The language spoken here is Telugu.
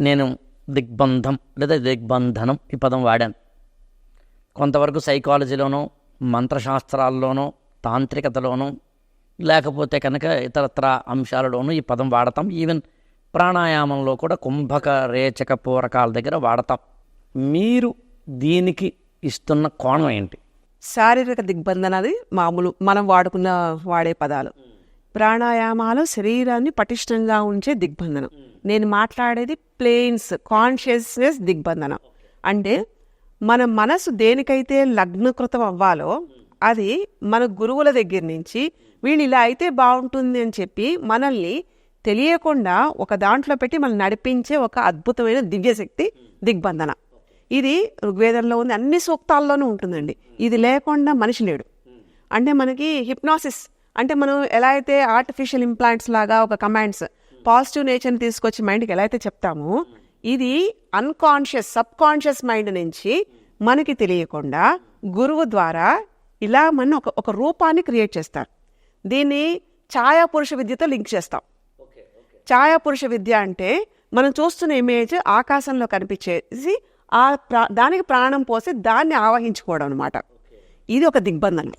నేను దిగ్బంధం లేదా దిగ్బంధనం ఈ పదం వాడాను. కొంతవరకు సైకాలజీలోనో మంత్రశాస్త్రాల్లోనో తాంత్రికతలోనూ లేకపోతే కనుక ఇతరత్ర అంశాలలోనూ ఈ పదం వాడతాం. ఈవెన్ ప్రాణాయామంలో కూడా కుంభక రేచక పూరకాల దగ్గర వాడతాం. మీరు దీనికి ఇస్తున్న కోణం ఏంటి? శారీరక దిగ్బంధన అది మామూలు మనం వాడుకున్న వాడే పదాలు. ప్రాణాయామాలు శరీరాన్ని పటిష్టంగా ఉంచే దిగ్బంధనం. నేను మాట్లాడేది ప్లేన్స్ కాన్షియస్నెస్ దిగ్బంధనం. అంటే మన మనసు దేనికైతే లగ్నకృతం అవ్వాలో అది మన గురువుల దగ్గర నుంచి వీళ్ళు ఇలా అయితే బాగుంటుంది అని చెప్పి మనల్ని తెలియకుండా ఒక దాంట్లో పెట్టి మనం నడిపించే ఒక అద్భుతమైన దివ్యశక్తి దిగ్బంధన. ఇది ఋగ్వేదంలో ఉంది అన్ని సూక్తాల్లోనూ ఉంటుందండి. ఇది లేకుండా మనిషి లేడు. అంటే మనకి హిప్నాసిస్ అంటే మనం ఎలా అయితే ఆర్టిఫిషియల్ ఇంప్లాంట్స్ లాగా ఒక కమాండ్స్ పాజిటివ్ నేచర్ని తీసుకొచ్చి మైండ్కి ఎలా అయితే చెప్తామో ఇది అన్కాన్షియస్ సబ్ కాన్షియస్ మైండ్ నుంచి మనకి తెలియకుండా గురువు ద్వారా ఇలా మన ఒక ఒక రూపాన్ని క్రియేట్ చేస్తారు దీన్ని ఛాయా పురుష విద్యతో లింక్ చేస్తాం. ఛాయా పురుష విద్య అంటే మనం చూస్తున్న ఇమేజ్ ఆకాశంలో కనిపించేసి ఆ ప్రా దానికి ప్రాణం పోసి దాన్ని ఆవహించుకోవడం అనమాట ఇది ఒక దిగ్బంధనం